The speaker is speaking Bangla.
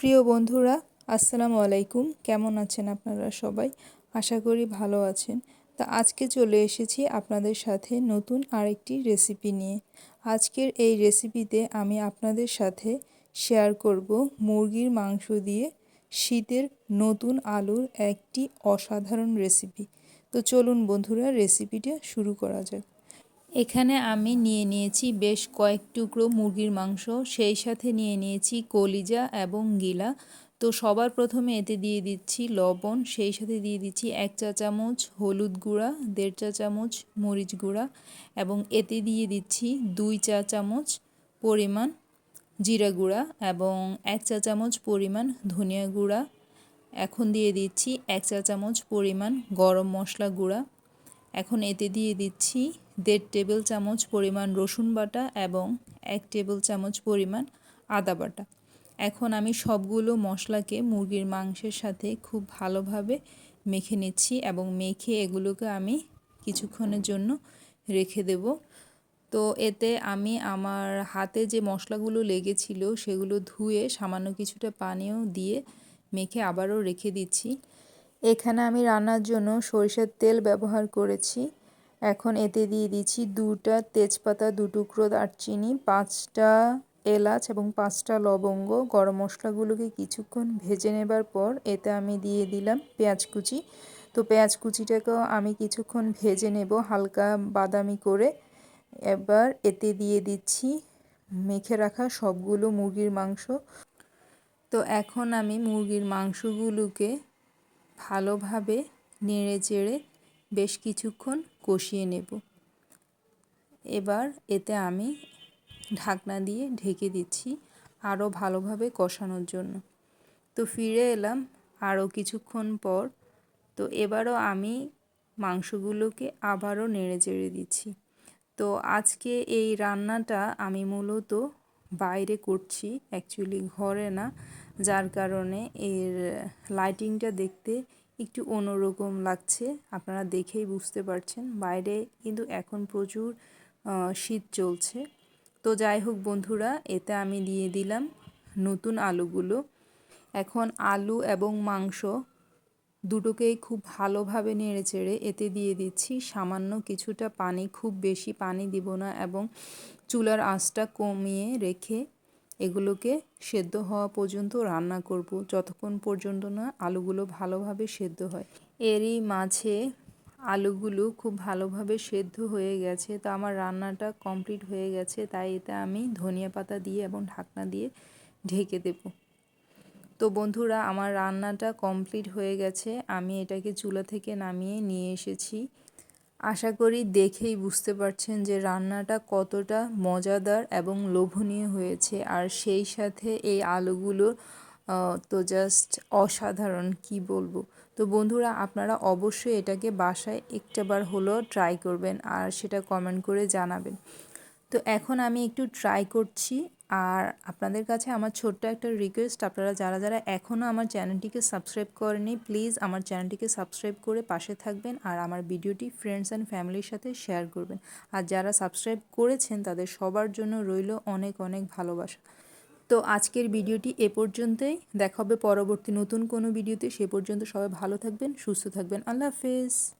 প্রিয় বন্ধুরা, আসসালামু আলাইকুম। কেমন আছেন আপনারা সবাই? আশা করি ভালো আছেন। তা আজকে চলে এসেছি আপনাদের সাথে নতুন আরেকটি রেসিপি নিয়ে। আজকের এই রেসিপিতে আমি আপনাদের সাথে শেয়ার করব মুরগির মাংস দিয়ে শীতের নতুন আলুর একটি অসাধারণ রেসিপি তো চলুন বন্ধুরা রেসিপিটা শুরু করা যাক। এখানে আমি নিয়ে নিয়েছি বেশ কয়েক টুকরো মুরগির মাংস, সেই সাথে নিয়ে নিয়েছি কলিজা এবং গিলা। তো সবার প্রথমে এতে দিয়ে দিচ্ছি লবণ, সেই সাথে দিয়ে দিচ্ছি এক চা চামচ হলুদ গুঁড়া, দেড় চা চামচ মরিচ গুঁড়া এবং এতে দিয়ে দিচ্ছি দুই চা চামচ পরিমাণ জিরা গুঁড়া এবং এক চা চামচ পরিমাণ ধনিয়া গুঁড়া। এখন দিয়ে দিচ্ছি এক চা চামচ পরিমাণ গরম মশলা গুঁড়া। এখন এতে দিয়ে দিচ্ছি দেড় টেবিল চামচ পরিমাণ রসুন বাটা এবং এক টেবিল চামচ পরিমাণ আদা বাটা। এখন আমি সবগুলো মশলাকে মুরগির মাংসের সাথে খুব ভালোভাবে মেখে নিচ্ছি এবং মেখে এগুলোকে আমি কিছুক্ষণের জন্য রেখে দেব। তো এতে আমি আমার হাতে যে মশলাগুলো লেগেছিল সেগুলো ধুয়ে সামান্য কিছুটা পানিও দিয়ে মেখে আবারও রেখে দিচ্ছি। এখানে আমি রান্নার জন্য সরিষার তেল ব্যবহার করেছি। এখন এতে দিয়ে দিচ্ছি দুটা তেজপাতা, দু টুকরো দারচিনি, পাঁচটা এলাচ এবং পাঁচটা লবঙ্গ। গরম মশলাগুলোকে কিছুক্ষণ ভেজে নেবার পর এতে আমি দিয়ে দিলাম পেঁয়াজ কুচি। তো পেঁয়াজ কুচিটাকেও আমি কিছুক্ষণ ভেজে নেব হালকা বাদামি করে। এবার এতে দিয়ে দিচ্ছি মেখে রাখা সবগুলো মুরগির মাংস। তো এখন আমি মুরগির মাংসগুলোকে ভালোভাবে নেড়ে চেড়ে বেশ কিছুক্ষণ কষিয়ে নেব। এবার এতে আমি ঢাকনা দিয়ে ঢেকে দিচ্ছি আরও ভালোভাবে কষানোর জন্য। তো ফিরে এলাম আরও কিছুক্ষণ পর। তো এবারও আমি মাংসগুলোকে আবারও নেড়ে চেড়ে দিচ্ছি। তো আজকে এই রান্নাটা আমি মূলত বাইরে করছি, অ্যাকচুয়ালি ঘরে না, যার কারণে এর লাইটিংটা দেখতে একটু অন্যরকম লাগছে, আপনারা দেখেই বুঝতে পারছেন। বাইরে কিন্তু এখন প্রচুর শীত চলছে। তো যাই হোক বন্ধুরা, এতে আমি দিয়ে দিলাম নতুন আলুগুলো। এখন আলু এবং মাংস দুটোকেই খুব ভালোভাবে নেড়ে চেড়ে এতে দিয়ে দিচ্ছি। সামান্য কিছুটা পানি, খুব বেশি পানি দিব না এবং চুলার আঁচটা কমিয়ে রেখে এগুলোকে সেদ্ধ হওয়া পর্যন্ত রান্না করব। যতক্ষণ পর্যন্ত না আলুগুলো ভালোভাবে সেদ্ধ হয়। এরই মাঝে আলুগুলো খুব ভালোভাবে সেদ্ধ হয়ে গেছে। তো আমার রান্নাটা কমপ্লিট হয়ে গেছে। তাই এতে আমি ধনিয়া পাতা দিয়ে এবং ঢাকনা দিয়ে ঢেকে দেব। তো বন্ধুরা, আমার রান্নাটা কমপ্লিট হয়ে গেছে। আমি এটাকে চুলা থেকে নামিয়ে নিয়ে এসেছি। আশা করি দেখেই বুঝতে পারছেন যে রান্নাটা কতটা মজাদার এবং লোভনীয় হয়েছে। আর সেই সাথে এই আলুগুলো তো জাস্ট অসাধারণ, কি বলব? তো বন্ধুরা, আপনারা অবশ্যই এটাকে বাসায় একটাবার হলেও ট্রাই করবেন আর সেটা কমেন্ট করে জানাবেন। তো এখন আমি একটু ট্রাই করছি। আর আপনাদের কাছে আমার ছোট্ট একটা রিকোয়েস্ট আপনারা যারা যারা এখনও আমার চ্যানেলটিকে সাবস্ক্রাইব করেনি প্লিজ আমার চ্যানেলটিকে সাবস্ক্রাইব করে পাশে থাকবেন আর আমার ভিডিওটি ফ্রেন্ডস অ্যান্ড ফ্যামিলির সাথে শেয়ার করবেন। আর যারা সাবস্ক্রাইব করেছেন, তাদের সবার জন্য রইল অনেক অনেক ভালোবাসা। তো আজকের ভিডিওটি এ পর্যন্তই। দেখা হবে পরবর্তী নতুন কোনো ভিডিওতে সে পর্যন্ত সবাই ভালো থাকবেন, সুস্থ থাকবেন। আল্লাহ হাফেজ।